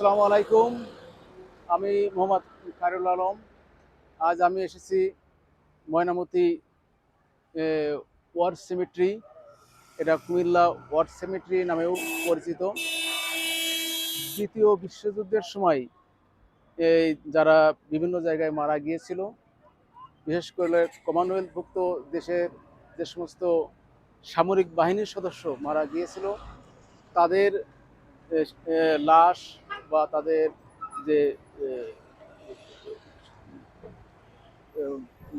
আসসালামু আলাইকুম। আমি মোহাম্মদ খায়রুল আলম। আজ আমি এসেছি ময়নামতি ওয়ার সিমেট্রি। এটা কুমিল্লা ওয়ার সিমেট্রি নামেও পরিচিত। দ্বিতীয় বিশ্বযুদ্ধের সময় এই যারা বিভিন্ন জায়গায় মারা গিয়েছিল, বিশেষ করে কমনওয়েলথভুক্ত দেশের যে সমস্ত সামরিক বাহিনীর সদস্য মারা গিয়েছিল, তাদের লাশ বা তাদের যে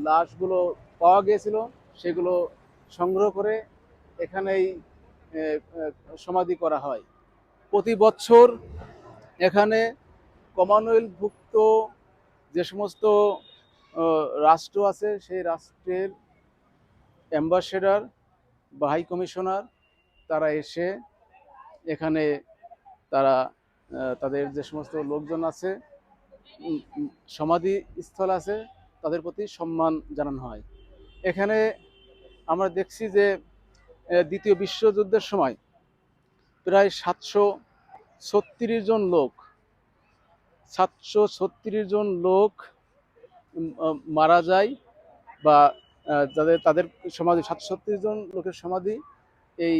লাশগুলো পাওয়া গিয়েছিল, সেগুলো সংগ্রহ করে এখানেই সমাধি করা হয়। প্রতি বছর এখানে কমনওয়েলথভুক্ত যে সমস্ত রাষ্ট্র আছে, সেই রাষ্ট্রের অ্যাম্বাসেডার বা হাই কমিশনার, তারা এসে এখানে তারা তাদের যে সমস্ত লোকজন আছে সমাধি স্থল আছে, তাদের প্রতি সম্মান জানানো হয়। এখানে আমরা দেখছি যে দ্বিতীয় বিশ্বযুদ্ধের সময় প্রায় সাতশো ছত্রিশ জন লোক, সাতশো ছত্রিশ জন লোক মারা যায় বা যাদের, তাদের সমাধি, সাতশো ছত্রিশ জন লোকের সমাধি এই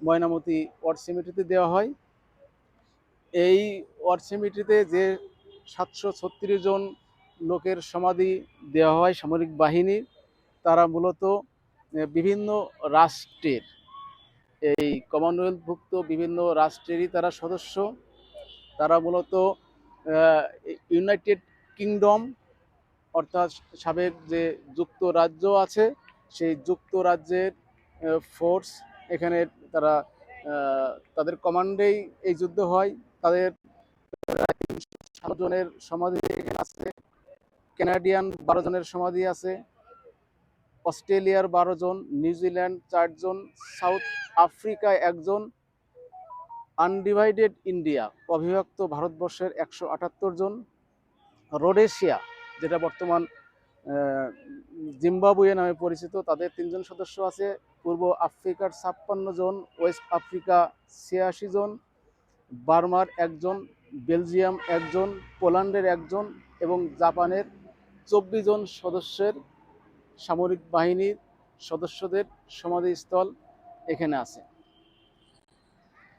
ময়নামতি ওয়ার সিমেট্রিতে দেওয়া হয়। এই ওয়ার যে সাতশো ছত্রিশ জন লোকের সমাধি দেওয়া হয় সামরিক বাহিনীর তারা মূলত বিভিন্ন রাষ্ট্রের, এই কমনওয়েলথভুক্ত বিভিন্ন রাষ্ট্রেরই তারা সদস্য। তারা মূলত ইউনাইটেড কিংডম অর্থাৎ সাবেক যে যুক্তরাজ্য আছে, সেই যুক্তরাজ্যের ফোর্স এখানে তারা তাদের কমান্ডেই এই যুদ্ধ হয়। তাদের জনের সমাধি আছে, কানাডিয়ান বারো জনের সমাধি আছে, অস্ট্রেলিয়ার বারো জন নিউজিল্যান্ড চারজন সাউথ আফ্রিকায় একজন আনডিভাইডেড ইন্ডিয়া, অবিভক্ত ভারতবর্ষের একশো আটাত্তর জন, রোডেশিয়া, যেটা বর্তমান জিম্বাবুয়ে নামে পরিচিত, তাদের তিনজন সদস্য আছে, পূর্ব আফ্রিকার ছাপ্পান্ন জন, ওয়েস্ট আফ্রিকা ছিয়াশি জন বার্মার একজন, বেলজিয়াম একজন, পোল্যান্ডের একজন এবং জাপানের চব্বিশ জন সদস্যের সামরিক বাহিনীর সদস্যদের সমাধিস্থল এখানে আছে।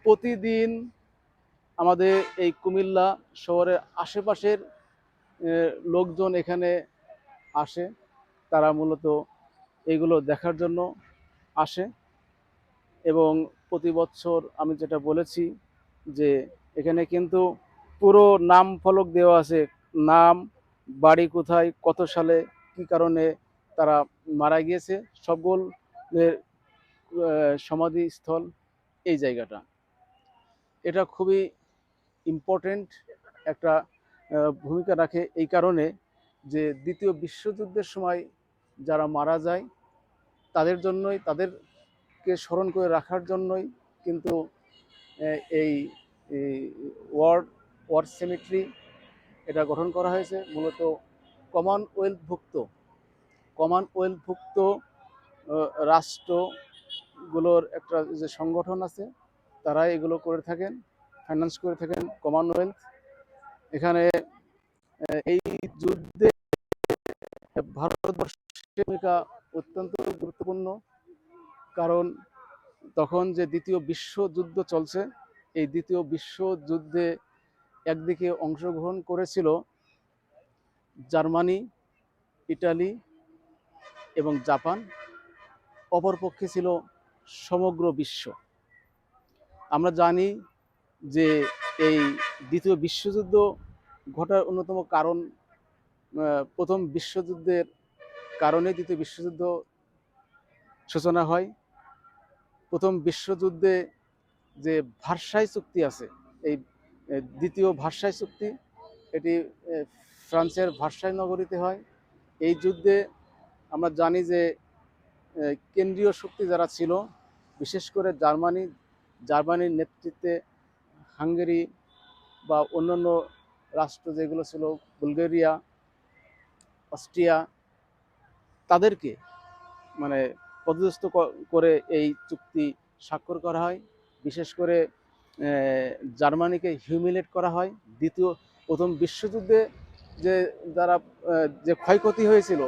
প্রতিদিন আমাদের এই কুমিল্লা শহরের আশেপাশের লোকজন এখানে আসে। তারা মূলত এগুলো দেখার জন্য আসে এবং প্রতি বছর আমি যেটা বলেছি যে এখানে কিন্তু পুরো নাম ফলক দেওয়া আছে। নাম বাড়ি কোথায় কত সালে কি কারণে তারা মারা গিয়েছে সকলের আহ, সমাধিস্থল এই জায়গাটা। এটা খুবই ইম্পর্টেন্ট একটা ভূমিকা রাখে এই কারণে যে দ্বিতীয় বিশ্বযুদ্ধের সময় যারা মারা যায় তাদের জন্যই তাদেরকে স্মরণ করে রাখার জন্যই কিন্তু এই ওয়ার্ড ওয়ার সেমিট্রি এটা গঠন করা হয়েছে। মূলত কমনওয়েলথভুক্ত কমনওয়েলথভুক্ত রাষ্ট্রগুলোর একটা যে সংগঠন আছে তারা এগুলো করে থাকেন, ফাইন্যান্স করে থাকেন কমনওয়েলথ। এখানে এই যুদ্ধে ভারতবর্ষের ভূমিকা অত্যন্ত গুরুত্বপূর্ণ, কারণ তখন যে দ্বিতীয় বিশ্বযুদ্ধ চলছে, এই দ্বিতীয় বিশ্বযুদ্ধে একদিকে অংশগ্রহণ করেছিল জার্মানি, ইটালি এবং জাপান, অপরপক্ষে ছিল সমগ্র বিশ্ব। আমরা জানি যে এই দ্বিতীয় বিশ্বযুদ্ধ ঘটার অন্যতম কারণ প্রথম বিশ্বযুদ্ধের কারণে দ্বিতীয় বিশ্বযুদ্ধ সূচনা হয়। প্রথম বিশ্বযুদ্ধে যে ভার্সাই চুক্তি আছে, এই দ্বিতীয় ভার্সাই চুক্তি, এটি ফ্রান্সের ভার্সাই নগরীতে হয়। এই যুদ্ধে আমরা জানি যে কেন্দ্রীয় শক্তি যারা ছিল, বিশেষ করে জার্মানি, জার্মানির নেতৃত্বে হাঙ্গেরি বা অন্যান্য রাষ্ট্র যেগুলো ছিল, বুলগেরিয়া, অস্ট্রিয়া, তাদেরকে মানে পদস্থ করে এই চুক্তি স্বাক্ষর করা হয়। বিশেষ করে জার্মানিকে হিউমিলেট করা হয়। দ্বিতীয়, প্রথম বিশ্বযুদ্ধে যে যারা যে ক্ষয়ক্ষতি হয়েছিল,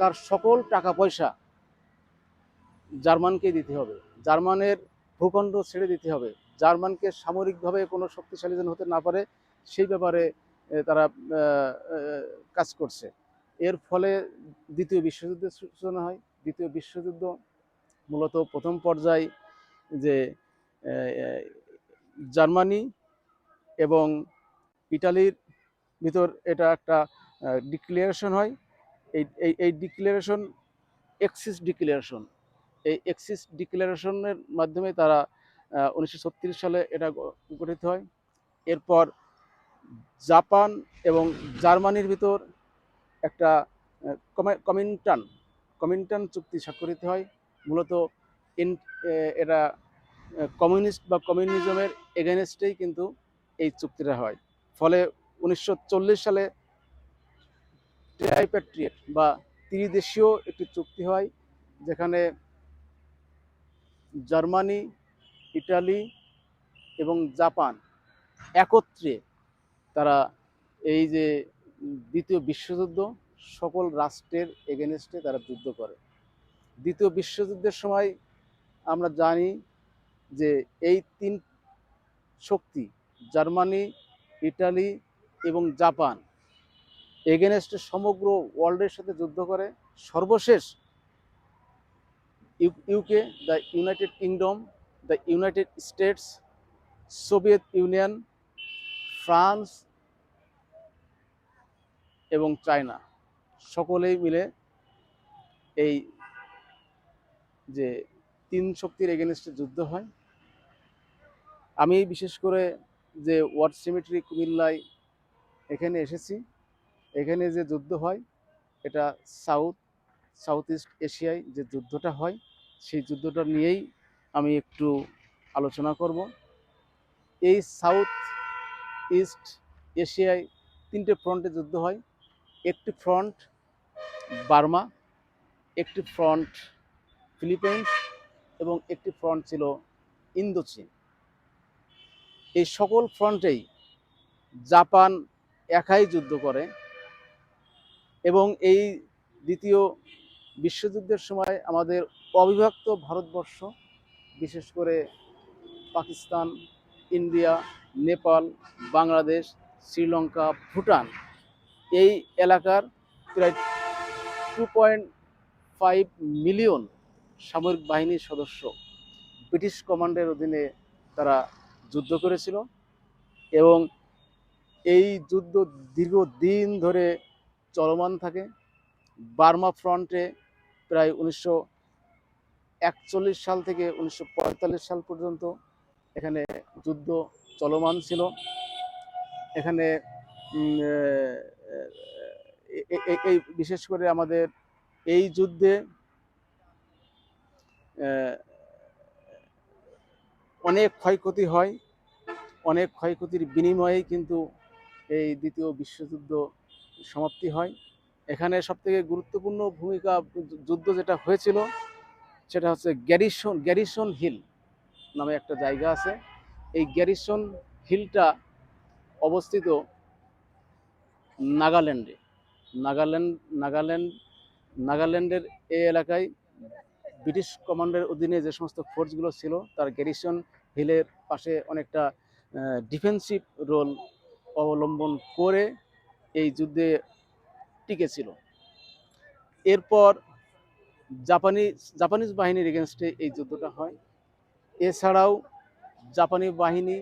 তার সকল টাকা পয়সা জার্মানকে দিতে হবে। জার্মানের ভূখণ্ড ছেড়ে দিতে হবে। জার্মানকে সামরিকভাবে কোনো শক্তিশালী যেন হতে না পারে, সেই ব্যাপারে তারা কাজ করছে। এর ফলে দ্বিতীয় বিশ্বযুদ্ধের সূচনা হয়। দ্বিতীয় বিশ্বযুদ্ধ, মূলত প্রথম পর্যায়ে যে জার্মানি এবং ইটালির ভিতর এটা একটা ডিক্লারেশন হয়। এই এই ডিক্লারেশন এক্সিস ডিক্লারেশন এই এক্সিস ডিক্লারেশনের মাধ্যমে তারা উনিশশো ছত্রিশ সালে এটা গঠিত হয়। এরপর জাপান এবং জার্মানির ভিতর একটা কমিন্টান কমিন্টান চুক্তি স্বাক্ষরিত হয়। মূলত এটা কমিউনিস্ট বা কমিউনিজমের এগেনস্টেই কিন্তু এই চুক্তিটা হয়। ফলে উনিশশো চল্লিশ সালে ট্রাইপ্যাট্রিয়েট বা ত্রিদেশীয় একটি চুক্তি হয়, যেখানে জার্মানি, ইটালি এবং জাপান একত্রে তারা এই যে দ্বিতীয় বিশ্বযুদ্ধ সকল রাষ্ট্রের এগেনস্টে তারা যুদ্ধ করে। দ্বিতীয় বিশ্বযুদ্ধের সময় আমরা জানি যে এই তিন শক্তি, জার্মানি, ইটালি এবং জাপান, এগেনস্টে সমগ্র ওয়ার্ল্ডের সাথে যুদ্ধ করে। সর্বশেষ UK the United Kingdom, the United States, Soviet Union, France এবং চায়না। সকলেই মিলে এই যে তিন শক্তির এগেনস্টে যুদ্ধ হয়। আমি বিশেষ করে যে ওয়ার্ড সিমেট্রি কুমিল্লায় এখানে এসেছি। এখানে যে যুদ্ধ হয়, এটা সাউথ সাউথ ইস্ট এশিয়ায় যে যুদ্ধটা হয়, সেই যুদ্ধটা নিয়েই আমি একটু আলোচনা করব। এই সাউথ ইস্ট এশিয়ায় তিনটে ফ্রন্টে যুদ্ধ হয়। একটি ফ্রন্ট বার্মা, একটি ফ্রন্ট ফিলিপাইন্স এবং একটি ফ্রন্ট ছিল ইন্দোচীন। এই সকল ফ্রন্টেই জাপান একাই যুদ্ধ করে এবং এই দ্বিতীয় বিশ্বযুদ্ধের সময় আমাদের অবিভক্ত ভারতবর্ষ, বিশেষ করে পাকিস্তান, ইন্ডিয়া, নেপাল, বাংলাদেশ, শ্রীলঙ্কা, ভুটান, এই এলাকার প্রায় টু পয়েন্ট ফাইভ মিলিয়ন সামরিক বাহিনীর সদস্য ব্রিটিশ কমান্ডের অধীনে তারা যুদ্ধ করেছিল এবং এই যুদ্ধ দীর্ঘদিন ধরে চলমান থাকে। বার্মা ফ্রন্টে প্রায় উনিশশো একচল্লিশ সাল থেকে উনিশশো পঁয়তাল্লিশ সাল পর্যন্ত এখানে যুদ্ধ চলমান ছিল। এখানে এই বিশেষ করে আমাদের এই যুদ্ধে অনেক ক্ষয়ক্ষতি হয়, অনেক ক্ষয়ক্ষতির বিনিময়েই কিন্তু এই দ্বিতীয় বিশ্বযুদ্ধ সমাপ্তি হয়। এখানে সবথেকে গুরুত্বপূর্ণ ভূমিকা যুদ্ধ যেটা হয়েছিল, সেটা হচ্ছে গ্যারিসন গ্যারিসন হিল নামে একটা জায়গা আছে। এই গ্যারিসন হিলটা অবস্থিত নাগাল্যান্ডে। নাগাল্যান্ড নাগাল্যান্ড, নাগাল্যান্ডের এই এলাকায় ব্রিটিশ কমান্ডের অধীনে যে সমস্ত ফোর্সগুলো ছিল, তার গ্যারিসন হিলের পাশে অনেকটা ডিফেন্সিভ রোল অবলম্বন করে এই যুদ্ধে টিকেছিল। এরপর জাপানি, জাপানিজ বাহিনীর এগেনস্টে এই যুদ্ধটা হয়। এছাড়াও জাপানি বাহিনী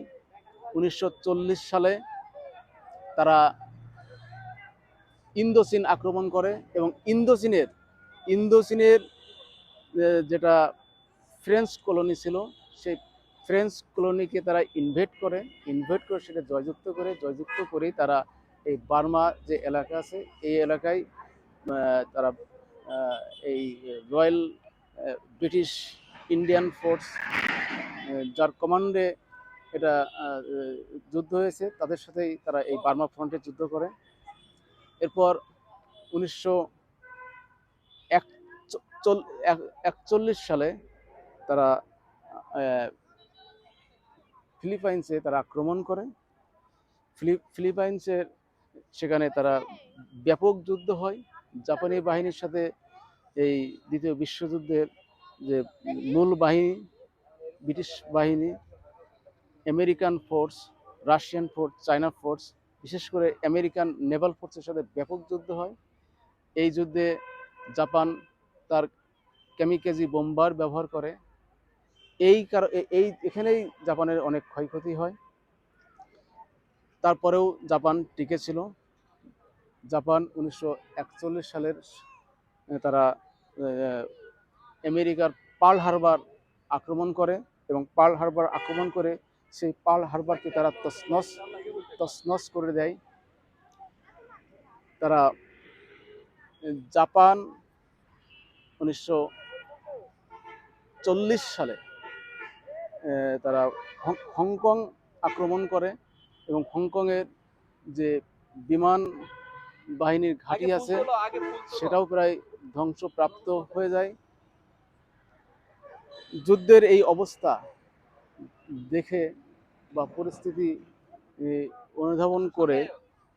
উনিশশো চল্লিশ সালে তারা ইন্দোচীন আক্রমণ করে এবং ইন্দোসিনের ইন্দোসিনের যেটা ফ্রেঞ্চ কলোনি ছিল, সেই ফ্রেঞ্চ কলোনিকে তারা ইনভেট করে। ইনভেট করে সেটা জয়যুক্ত করে। জয়যুক্ত করেই তারা এই বার্মা যে এলাকা আছে, এই এলাকায় তারা এই রয়্যাল ব্রিটিশ ইন্ডিয়ান ফোর্স যার কমান্ডে এটা যুদ্ধ হয়েছে, তাদের সাথেই তারা এই বার্মা ফ্রন্টে যুদ্ধ করে। এরপর উনিশশো একচল্লিশ সালে তারা ফিলিপাইন্সে তারা আক্রমণ করে। ফিলি ফিলিপাইন্সের সেখানে তারা ব্যাপক যুদ্ধ হয়। জাপানি বাহিনীর সাথে এই দ্বিতীয় বিশ্বযুদ্ধের যে মূল বাহিনী, ব্রিটিশ বাহিনী, American force, Russian force, China force বিশেষ করে আমেরিকান নেভাল ফোর্সের সাথে ব্যাপক যুদ্ধ হয়। এই যুদ্ধে জাপান তার কেমিকেজি বোম্বার ব্যবহার করে। এই কার এই, এখানেই জাপানের অনেক ক্ষয়ক্ষতি হয়। তারপরেও জাপান টিকে ছিল। জাপান উনিশশো একচল্লিশ সালের তারা আমেরিকার পার্ল হারবার আক্রমণ করে এবং পার্ল হারবার আক্রমণ করে সেই পাল হারবারকে তারা তসনস তসনস করে দেয়। তারা জাপান উনিশশো চল্লিশ সালে তারা হংকং আক্রমণ করে এবং হংকংয়ের যে বিমান বাহিনীর ঘাঁটি আছে সেটাও প্রায় ধ্বংসপ্রাপ্ত হয়ে যায়। যুদ্ধের এই অবস্থা দেখে বা পরিস্থিতি অনুধাবন করে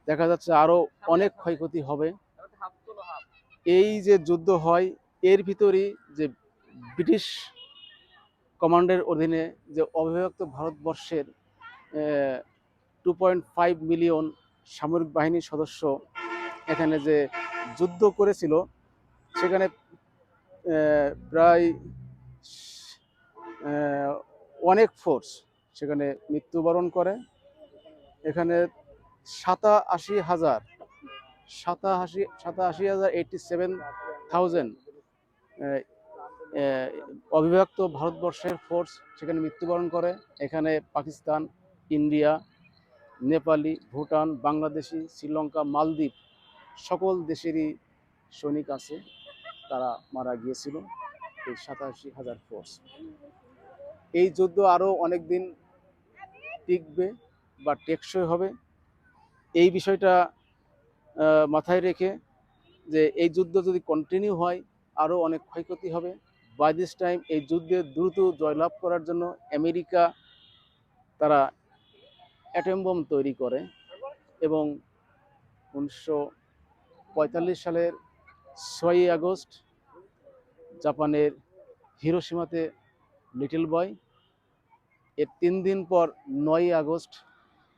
দেখা যাচ্ছে আরও অনেক ক্ষয়ক্ষতি হবে। এই যে যুদ্ধ হয়, এর ভিতরই যে ব্রিটিশ কমান্ডের অধীনে যে অবিভক্ত ভারতবর্ষের টু পয়েন্ট ফাইভ মিলিয়ন সামরিক বাহিনীর সদস্য এখানে যে যুদ্ধ করেছিল, সেখানে প্রায় অনেক ফোর্স সেখানে মৃত্যুবরণ করে। এখানে সাতাশি হাজার, সাতাশি সাতাশি হাজার এইটটি সেভেন থাউজেন্ড অবিভক্ত ভারতবর্ষের ফোর্স সেখানে মৃত্যুবরণ করে। এখানে পাকিস্তান, ইন্ডিয়া, নেপালি, ভুটান, বাংলাদেশি, শ্রীলঙ্কা, মালদ্বীপ সকল দেশেরই সৈনিক আছে, তারা মারা গিয়েছিল এই সাতাশি হাজার ফোর্স এই যুদ্ধ আরও অনেক দিন টিকবে বা টেকসই হবে, এই বিষয়টা মাথায় রেখে যে এই যুদ্ধ যদি কন্টিনিউ হয় আরও অনেক ক্ষয়ক্ষতি হবে। বাই দিস টাইম এই যুদ্ধে দ্রুত জয়লাভ করার জন্য আমেরিকা তারা অ্যাটম বোম তৈরি করে এবং উনিশশো পঁয়তাল্লিশ সালের ছয়ই আগস্ট জাপানের হিরোসীমাতে লিটল বয় এর তিন দিন পর নয়ই আগস্ট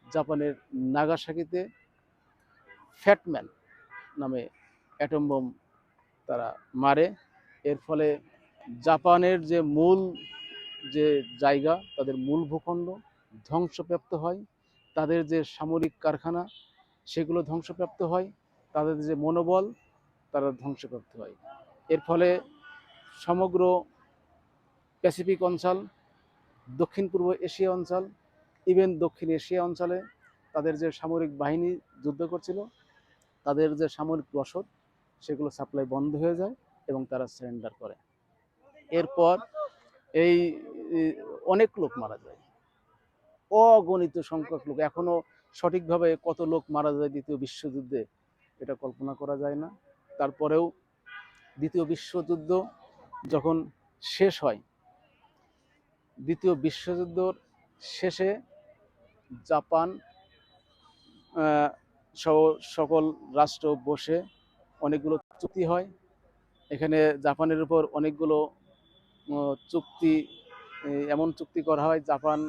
জাপানের নাগাসাকিতে ফ্যাটম্যান নামে অ্যাটম বোম তারা মারে। এর ফলে জাপানের যে মূল যে জায়গা, তাদের মূল ভূখণ্ড ধ্বংসপ্রাপ্ত হয়। তাদের যে সামরিক কারখানা, সেগুলো ধ্বংসপ্রাপ্ত হয়। তাদের যে মনোবল, তারা ধ্বংসপ্রাপ্ত হয়। এর ফলে সমগ্র প্যাসিফিক অঞ্চল দক্ষিণ পূর্ব এশিয়া অঞ্চল ইভেন দক্ষিণ এশিয়া অঞ্চলে তাদের যে সামরিক বাহিনী যুদ্ধ করছিল, তাদের যে সামরিক রসদ সেগুলো সাপ্লাই বন্ধ হয়ে যায় এবং তারা সারেন্ডার করে। এরপর এই অনেক লোক মারা যায়। অগণিত সংখ্যক লোক। এখনও সঠিকভাবে কত লোক মারা যায় দ্বিতীয় বিশ্বযুদ্ধে, এটা কল্পনা করা যায় না। তারপরেও দ্বিতীয় বিশ্বযুদ্ধ যখন শেষ হয় দ্বিতীয় বিশ্বযুদ্ধর শেষে জাপান সহ সকল রাষ্ট্র বসে অনেকগুলো চুক্তি হয়। এখানে জাপানের উপর অনেকগুলো চুক্তি এমন চুক্তি করা হয়, জাপান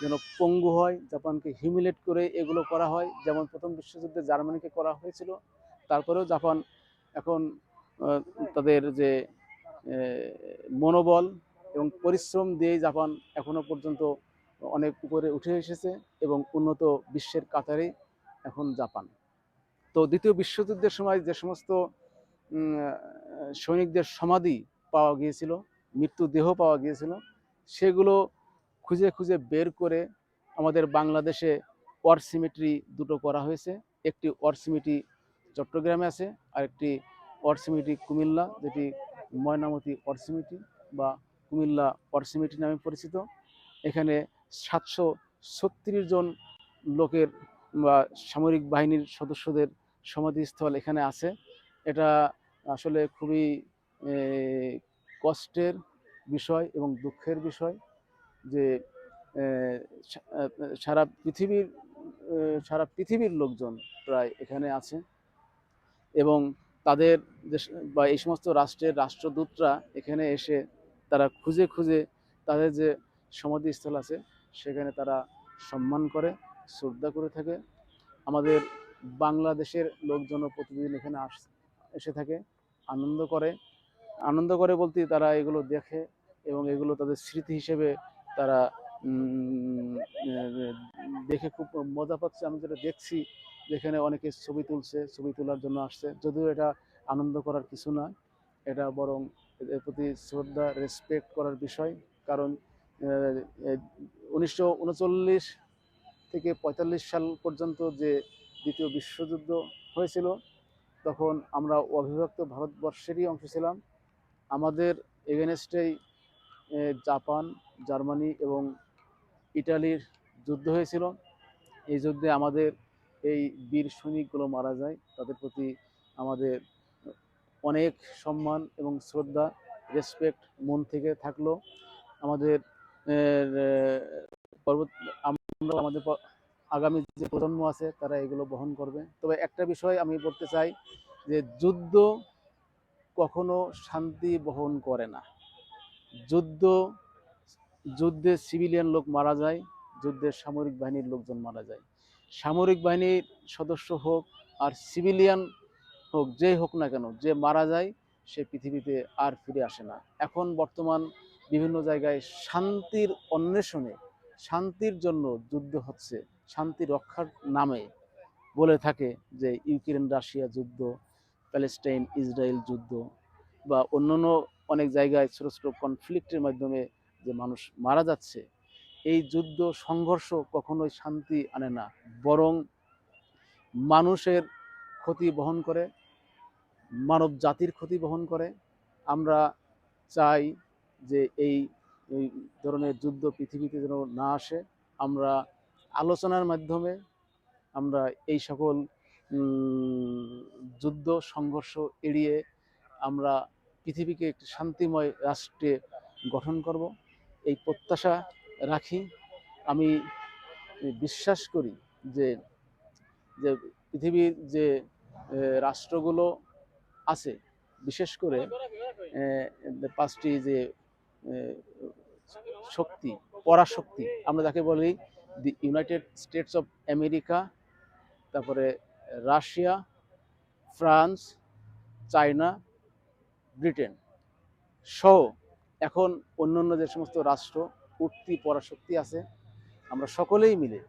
যেন পঙ্গু হয়, জাপানকে হিউমিলেট করে এগুলো করা হয়। যেমন প্রথম বিশ্বযুদ্ধে জার্মানিকে করা হয়েছিল, তারপরেও জাপান এখন তাদের যে মনোবল এবং পরিশ্রম দিয়ে জাপান এখনও পর্যন্ত অনেক উপরে উঠে এসেছে এবং উন্নত বিশ্বের কাতারে এখন জাপান। তো দ্বিতীয় বিশ্বযুদ্ধের সময় যে সমস্ত সৈনিকদের সমাধি পাওয়া গিয়েছিল মৃত্যুদেহ পাওয়া গিয়েছিল, সেগুলো খুঁজে খুঁজে বের করে আমাদের বাংলাদেশে ওয়ার সিমেট্রি দুটো করা হয়েছে। একটি ওয়ার সিমেট্রি চট্টগ্রামে আছে আর একটি ওয়ার সিমেট্রি কুমিল্লা, যেটি ময়নামতি ওয়ার সিমেট্রি বা কুমিল্লা ওয়ার সিমেট্রি নামে পরিচিত। এখানে সাতশো ছত্রিশ জন লোকের বা সামরিক বাহিনীর সদস্যদের সমাধিস্থল এখানে আছে। এটা আসলে খুবই কষ্টের বিষয় এবং দুঃখের বিষয় যে সারা পৃথিবীর সারা পৃথিবীর লোকজন প্রায় এখানে আছে এবং তাদের বা এই সমস্ত রাষ্ট্রের রাষ্ট্রদূতরা এখানে এসে তারা খুঁজে খুঁজে তাদের যে সমাধিস্থল আছে, সেখানে তারা সম্মান করে, শ্রদ্ধা করে থাকে। আমাদের বাংলাদেশের লোকজনও প্রতিদিন এখানে আস, এসে থাকে, আনন্দ করে। আনন্দ করে বলতে তারা এগুলো দেখে এবং এগুলো তাদের স্মৃতি হিসেবে তারা দেখে খুব মজা পাচ্ছে। আমি যেটা দেখছি, যেখানে অনেকে ছবি তুলছে, ছবি তোলার জন্য আসছে। যদিও এটা আনন্দ করার কিছু না এটা বরং এর প্রতি শ্রদ্ধা রেসপেক্ট করার বিষয়। কারণ উনিশশো উনচল্লিশ থেকে পঁয়তাল্লিশ সাল পর্যন্ত যে দ্বিতীয় বিশ্বযুদ্ধ হয়েছিল, তখন আমরা অবিভক্ত ভারতবর্ষেরই অংশ ছিলাম। আমাদের এগেনস্টেই জাপান, জার্মানি এবং ইটালির যুদ্ধ হয়েছিল। এই যুদ্ধে আমাদের এই বীর সৈনিকগুলো মারা যায়। তাদের প্রতি আমাদের অনেক সম্মান এবং শ্রদ্ধা রেসপেক্ট মন থেকে থাকল আমাদের পরবর্তী আমরা আমাদের আগামী যে প্রজন্ম আছে তারা এগুলো বহন করবে। তবে একটা বিষয় আমি বলতে চাই যে যুদ্ধ কখনো শান্তি বহন করে না। যুদ্ধ, যুদ্ধে সিভিলিয়ান লোক মারা যায়, যুদ্ধে সামরিক বাহিনীর লোকজন মারা যায়। সামরিক বাহিনীর সদস্য হোক আর সিভিলিয়ান হোক, যেই হোক না কেন, যে মারা যায় সে পৃথিবীতে আর ফিরে আসে না। এখন বর্তমান বিভিন্ন জায়গায় শান্তির অন্বেষণে, শান্তির জন্য যুদ্ধ হচ্ছে, শান্তি রক্ষার নামে বলে থাকে যে ইউক্রেন রাশিয়া যুদ্ধ, প্যালেস্টাইন ইসরায়েল যুদ্ধ বা অন্যান্য অনেক জায়গায় ছোটো ছোটো কনফ্লিক্টের মাধ্যমে যে মানুষ মারা যাচ্ছে, এই যুদ্ধ, সংঘর্ষ কখনোই শান্তি আনে না। বরং মানুষের ক্ষতি বহন করে, মানব জাতির ক্ষতি বহন করে। আমরা চাই যে এই এই ধরনের যুদ্ধ পৃথিবীতে যেন না আসে। আমরা আলোচনার মাধ্যমে আমরা এই সকল যুদ্ধ, সংঘর্ষ এড়িয়ে আমরা পৃথিবীকে একটি শান্তিময় রাষ্ট্রে গঠন করব। এই প্রত্যাশা রাখি। আমি বিশ্বাস করি যে যে পৃথিবীর যে রাষ্ট্রগুলো আছে। বিশেষ করে পাঁচটি যে শক্তি, পরাশক্তি, আমরা যাকে বলি the United States of America, তারপরে রাশিয়া, ফ্রান্স, চায়না, ব্রিটেন সহ এখন অন্যান্য যে সমস্ত রাষ্ট্র, উঠতি পরাশক্তি আছে। আমরা সকলেই মিলে,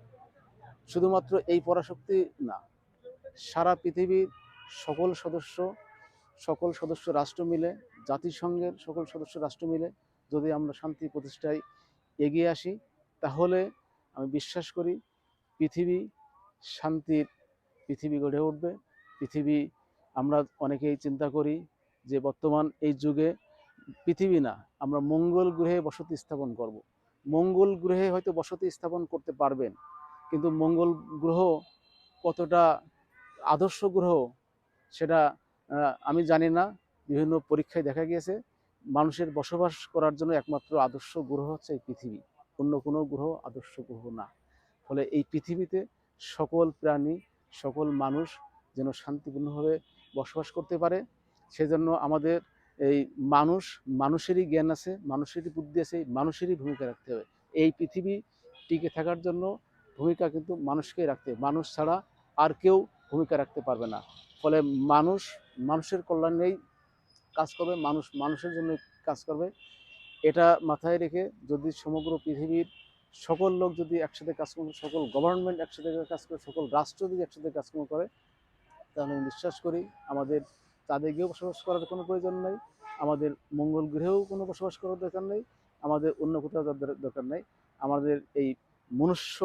শুধুমাত্র এই পরাশক্তি না সারা পৃথিবীর সকল সদস্য সকল সদস্য রাষ্ট্র মিলে, জাতিসংঘের সকল সদস্য রাষ্ট্র মিলে যদি আমরা শান্তি প্রতিষ্ঠায় এগিয়ে আসি, তাহলে আমি বিশ্বাস করি পৃথিবী শান্তির পৃথিবী গড়ে উঠবে পৃথিবী আমরা অনেকেই চিন্তা করি যে বর্তমান এই যুগে পৃথিবী না, আমরা মঙ্গল গ্রহে বসতি স্থাপন করব। মঙ্গল গ্রহে হয়তো বসতি স্থাপন করতে পারবেন, কিন্তু মঙ্গল গ্রহ কতটা আদর্শ গ্রহ, সেটা আমি জানি না। বিভিন্ন পরীক্ষায় দেখা গিয়েছে, মানুষের বসবাস করার জন্য একমাত্র আদর্শ গ্রহ হচ্ছে এই পৃথিবী। অন্য কোনো গ্রহ আদর্শ গ্রহ না। ফলে এই পৃথিবীতে সকল প্রাণী, সকল মানুষ যেন শান্তিপূর্ণভাবে বসবাস করতে পারে। সেজন্য আমাদের এই মানুষ, মানুষেরই জ্ঞান আছে, মানুষেরই বুদ্ধি আছে, মানুষেরই ভূমিকা রাখতে হবে। এই পৃথিবী টিকে থাকার জন্য ভূমিকা কিন্তু মানুষকেই রাখতে মানুষ ছাড়া আর কেউ ভূমিকা রাখতে পারবে না। ফলে মানুষ, মানুষের কল্যাণেই কাজ করবে, মানুষ, মানুষের জন্য কাজ করবে। এটা মাথায় রেখে যদি সমগ্র পৃথিবীর সকল লোক যদি একসাথে কাজ করে, সকল গভর্নমেন্ট একসাথে কাজ করে, সকল রাষ্ট্র যদি একসাথে কাজকর্ম করে, তাহলে আমি বিশ্বাস করি আমাদের চাঁদে গিয়েও বসবাস করার কোনো প্রয়োজন নেই, আমাদের মঙ্গল গ্রহেও কোনো বসবাস করার দরকার নেই, আমাদের অন্য কোথাও দরকার নেই, আমাদের এই মনুষ্য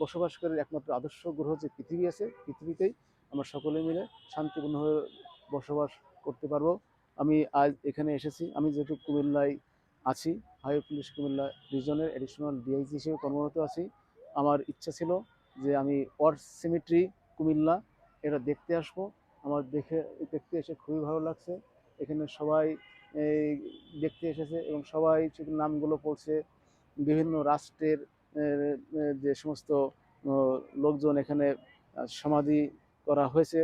বসবাসকারীর একমাত্র আদর্শ গ্রহ যে পৃথিবী আছে, পৃথিবীতেই আমরা সকলে মিলে শান্তিপূর্ণভাবে বসবাস করতে পারব। আমি আজ এখানে এসেছি। আমি যেহেতু কুমিল্লায় আছি হাই পুলিশ কুমিল্লা রিজনের অ্যাডিশনাল ডিআইজি হিসেবে কর্মরত আছি। আমার ইচ্ছা ছিল যে আমি ওয়ার্ড সিমিট্রি কুমিল্লা, এটা দেখতে আসব। আমার দেখে, দেখতে এসে খুবই ভালো লাগছে। এখানে সবাই দেখতে এসেছে এবং সবাই নামগুলো পড়ছে। বিভিন্ন রাষ্ট্রের যে সমস্ত লোকজন এখানে সমাধি করা হয়েছে,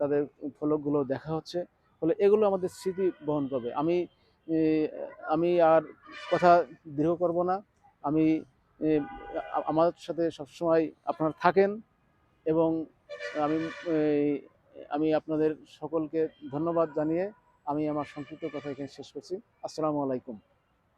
তাদের ফলকগুলো দেখা হচ্ছে। ফলে এগুলো আমাদের স্মৃতি বহন করবে। আমি আমি আর কথা দৃঢ় করব না। আমি আমার সাথে সবসময় আপনারা থাকেন এবং আমি আমি আপনাদের সকলকে ধন্যবাদ জানিয়ে আমি আমার সংক্ষিপ্ত কথা এখানে শেষ করছি। আসসালামু আলাইকুম।